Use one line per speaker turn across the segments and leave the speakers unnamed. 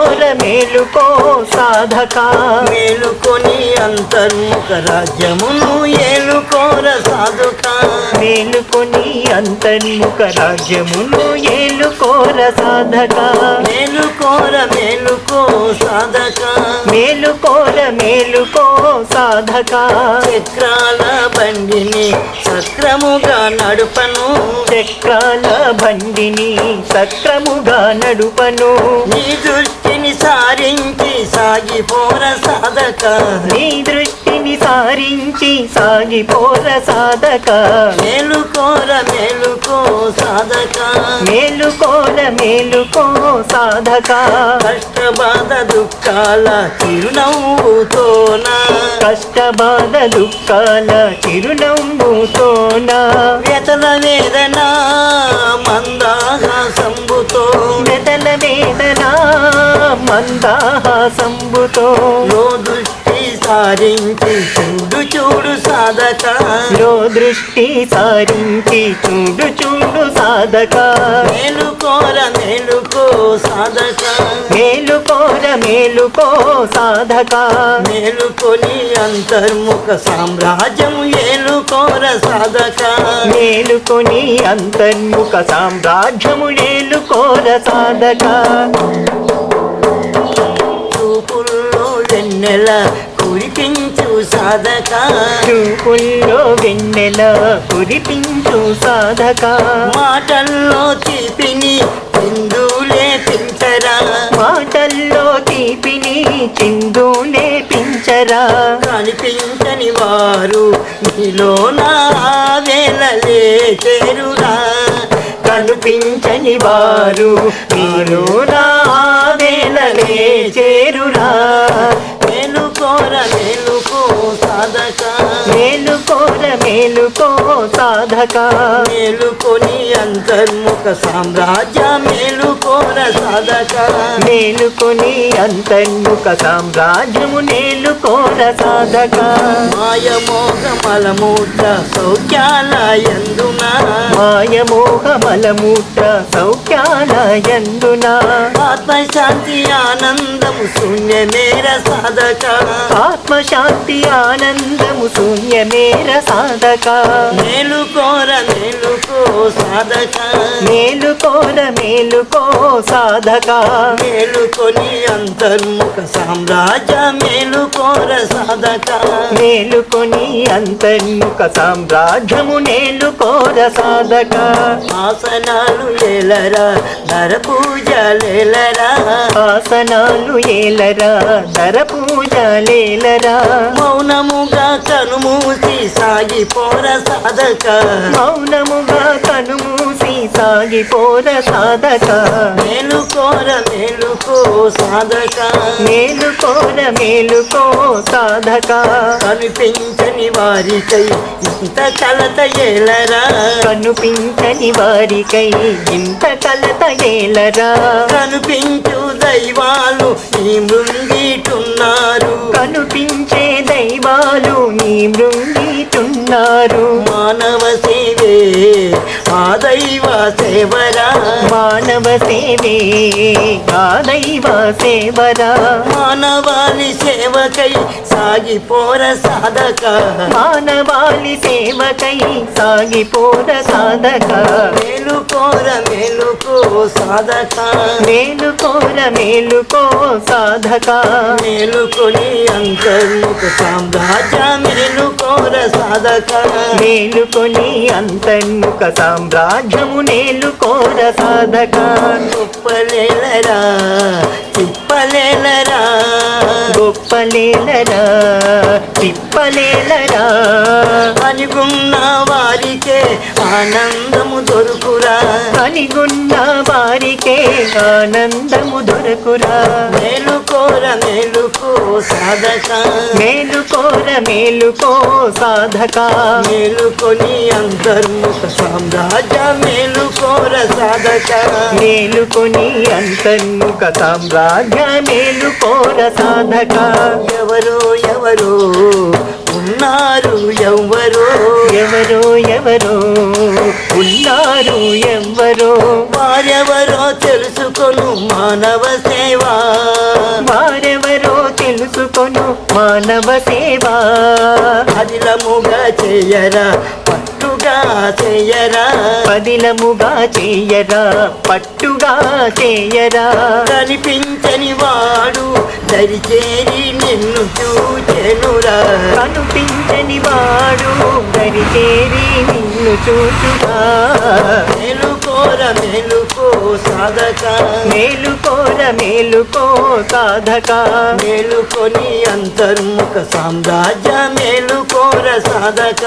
మేలుకోర మేలుకో సాధక.
మేలుకొని అంతర్ముఖ రాజ్యమును ఏలుకోర సాధుక.
మేలుకొని అంతర్ముఖ రాజ్యమును ఏలుకోర సాధక.
మేలుకోర మేలుకో సాధక.
మేలుకోర మేలుకో సాధక.
చక్రాల బండిని సక్రముగా నడుపను.
చక్రాల బండిని సక్రముగా నడుపను.
నీ దృష్టిని సారించి సాగిపోర సాధక.
నీ దృష్టిని సారించి సాగిపోర సాధక.
మేలుకోర మేలుకో సాధక.
మేలుకోర మేలుకో సాధక.
కష్టబాధ దుఃఖాల చిరునవ్వుతోన.
కష్ట బాధ దుఃఖాల చిరునవ్వుతోన.
వ్యతల వేదన మందాహాసంబుతో.
మెదల వేదన మందాహాసంబుతో.
లో దృష్టి సారించి చూడు చూడు సాధక.
లో దృష్టి సారించి చూడు చూడు సాధక.
మేలుకోర మేలుకో సాధక.
మేలుకోర మేలుకో సాధక.
మేలుకొని అంతర్ముఖ సామ్రాజ్యము ఏలుకోర సాధక.
మేలుకొని అంతర్ముఖ సామ్రాజ్యము ఏలుకోర సాధక.
చూపుల్లో వెన్నెల కురిపించు సాధక.
చూపుల్లో వెన్నెల కురిపించు సాధక.
మాటల్లో తీపిని హిందూలే పించరా.
మాటల్లో తీపిని చిందునే పించరా.
కనిపించని వారు నీలో నా వేలలే చేరురా.
కనిపించని వారు మీరు నా వేలనే చేరురా.
సాధక
మేలుకోర మేలుకో సాధక.
మేలుకొని అంతర్ముఖ సామ్రాజ్య మేలుకోర సాధక.
మేలుకొని అంతర్ముఖ సామ్రాజ్యము నేలుకోర సాధక. మాయమోహ మలమూత్ర సౌఖ్యాల ఎందున.
ఆత్మశాంతి ఆనందము శూన్యమేర సాధక.
ఆత్మశాంతి ఆనందము శూన్యమేర సాధక.
మేలుకోర మేలుకో సాధక.
మేలుకోర మేలుకో సాధక.
మేలుకొని అంతర్ముఖ సామ్రాజ్య మేలుకోర సాధక.
మేలుకొని అంతర్ముఖ సామ్రాజ్యము నేలుకోర సాధక.
ఆసనాలు ఏలరా నర పూజలేలరా
ఆసనాలు ఏలరా ధర పూజలేలరా
మౌనముగా కనుమూసి సాగిపోర సాధక.
మౌనముగా కనుమూసి సాగిపోర సాధక.
మేలుకోర మేలుకో సాధక.
మేలుకోర మేలుకో సాధక.
కనిపించని వారికై ఇంత కలత ఏలరా?
కనుపించని వారికై ఇంత కలత ఏలరా?
కనిపించు దైవాలు ఈ మృంగిటున్నారు.
కనుపించే దైవాలు నీ మృంగిటున్నారు
మానవ సేవే ఆ దైవ సేవరా
మానవ సేవే ఆ దైవ సేవరా
మానవాళి సేవకై సాగిపోర సాధక.
మానవాళి సేవకై సాగిపోర సాధక.
మేలుకోర మేలుకో సాధక.
మేలుకోర మేలుకో సాధక.
మేలుకొని అంతర్ముఖ సామ్రాజ్య మేలుకోర సాధక.
మేలుకొని అంతర్ముఖ సామ్రాజ్యము నేలుకోర సాధక
గొప్పలేలరా తిప్పలేలరా.
గొప్పలేలరా తిప్పలేలరా?
అనుకున్న వారికే ఆనందము దొరుకురా.
కలిగున్న వారికే ఆనందము దొరకురా.
మేలుకోర మేలుకో సాధక.
మేలుకోర మేలుకో సాధక.
మేలుకొని అంతర్ముఖ సామ్రాజ్య మేలుకోర సాధక.
మేలుకొని అంతర్ముఖ సామ్రాజ్య మేలుకోర సాధక.
ఎవరో ఎవరో ఉన్నారు ఎవ్వరో
ఎవరో ఎవరో ఉన్నారు ఎవరో.
వారెవరో తెలుసుకొను మానవ సేవ.
వారెవరో తెలుసుకొను మానవ సేవ.
అదిలముగా చేయరా పట్టుగా చేయరా.
పదిలముగా చేయరా పట్టుగా చేయరా.
కనిపించని వాడు దరిచేరి నిన్ను చూచెనురా.
కనిపించని వాడు దరిచేరి నిన్ను చూచుగా.
మేలుకోర మేలుకో సాధక.
మేలుకోర మేలుకో సాధక.
మేలుకొని అంతర్ముఖ సామ్రాజ్య మేలుకోర సాధక.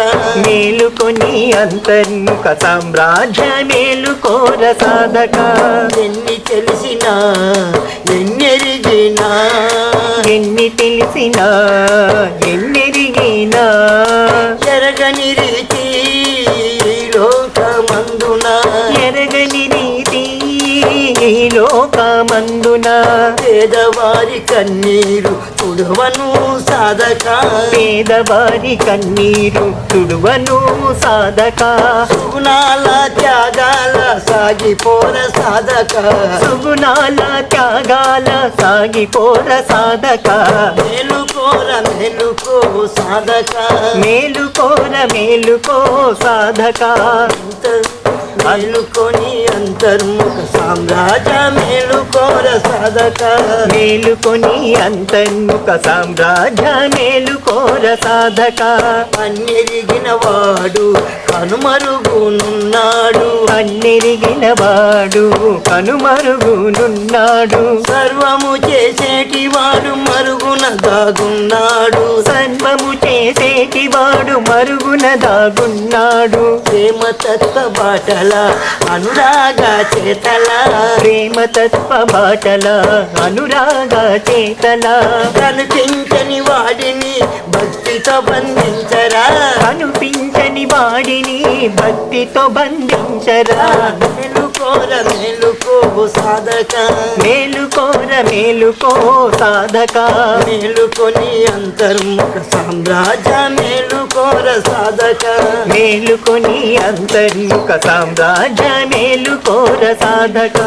మేలుకొని అంతర్ముఖ సామ్రాజ్య మేలుకోర సాధక.
ఎన్ని తెలిసినా ఎన్నెరిగినా?
ఎన్ని తెలిసినా ఎన్నెరిగినా?
ఎరగని రీతి ఈ లోకమందున.
ఎరగని నీతి ఈ లోకమందున.
పేదవారి కన్నీరు తుడువను సాధక.
పేదవారి కన్నీరు తుడువను సాధక.
సుగుణాల త్యాగాల సాగిపోర సాధక.
సుగుణాల త్యాగాల సాగిపోర సాధక.
మేలుకోర మేలుకో సాధక.
మేలుకోర మేలుకో సాధక.
అల్లుకొని అంతర్ముఖ సామ్రాజ్య మేలుకోర సాధక.
మేలుకొని అంతర్ముఖ సామ్రాజ్య మేలుకోర సాధక.
అన్నెరిగిన వాడు కనుమరుగునున్నాడు.
అన్నెరిగిన వాడు కనుమరుగునున్నాడు.
సర్వము చేసేటి వాడు మరుగున దాగున్నాడు
సర్వము చేసేటి వాడు మరుగున దాగున్నాడు
ప్రేమ తత్వ బాటల అనురాగ చేతల.
ప్రేమ తత్వ బాటల అనురాగ చేతల.
కనిపించని వాడిని భక్తితో బంధించరా.
కనిపించని వాడిని భక్తితో బంధించరా.
మేలుకోర మేలుకో సాధక.
మేలుకోర మేలుకో సాధక.
మేలుకొని అంతర్ముఖ సామ్రాజ్య మేలుకోర సాధక.
మేలుకొని అంతర్ముఖ సామ్రాజ్య మేలుకోర సాధక.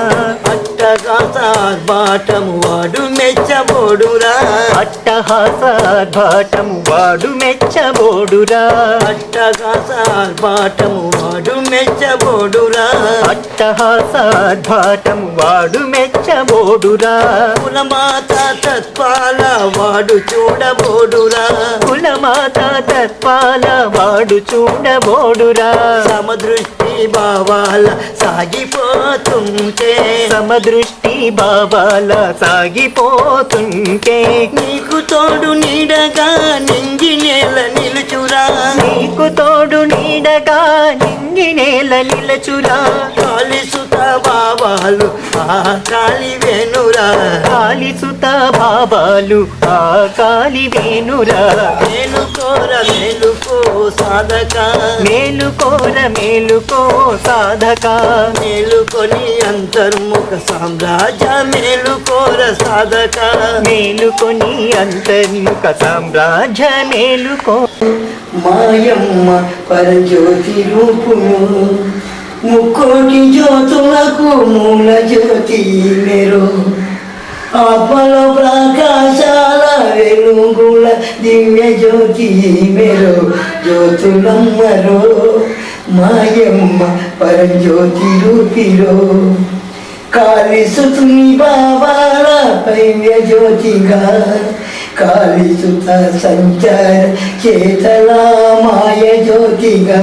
అట్టగాసార్బాటము వాడు మెచ్చబోడురా.
అట్టహాసార్భాటము వాడు మెచ్చబోడురా.
అట్టగాసార్బాటము వాడు మెచ్చబోడురా.
అట్టహాసార్భాటము వాడు మెచ్చబోడురా.
కులమాత తత్వాల వాడు చూడబోడురా.
కులమాత తత్వాల వాడు చూడబోడురా.
సమదృష్టి భావాల సాగిపోతుంటే.
సమదృష్టి బాబాల సాగిపోతుంటే.
నీకు తోడు నీడగా నింగి నేల నిలుచురా.
నీకు తోడు నీడగా నింగి నేల నిలచురా.
కాలిసుత భావాలు ఆ కాలి వెనురా
కాలిసుత బాబాలు ఆ కాలి వేణురా.
మేలుకోర మేలుకో సాధక.
మేలుకోర మేలుకో సాధక.
మేలుకొని అంతర్ముఖ సామ్రాజ్య మేలుకోర సాధక.
మేలుకొని అంతర్ముఖ సామ్రాజ్య మేలుకో
మాయమ్మ పరజ్యోతి రూపును ముక్కోటి జ్యోతులకు మూల జ్యోతి మెరు ఆత్మలో ప్రకాశాల వెలుగుల దివ్య జ్యోతి మెరు జ్యోతులమ్మరో మాయమ్మ పరజ్యోతి రూపిరో కాళిసుతుని బాబాల పైవ్య జ్యోతిగా. కాళిసుత సంచార చేతల మాయ జ్యోతిగా.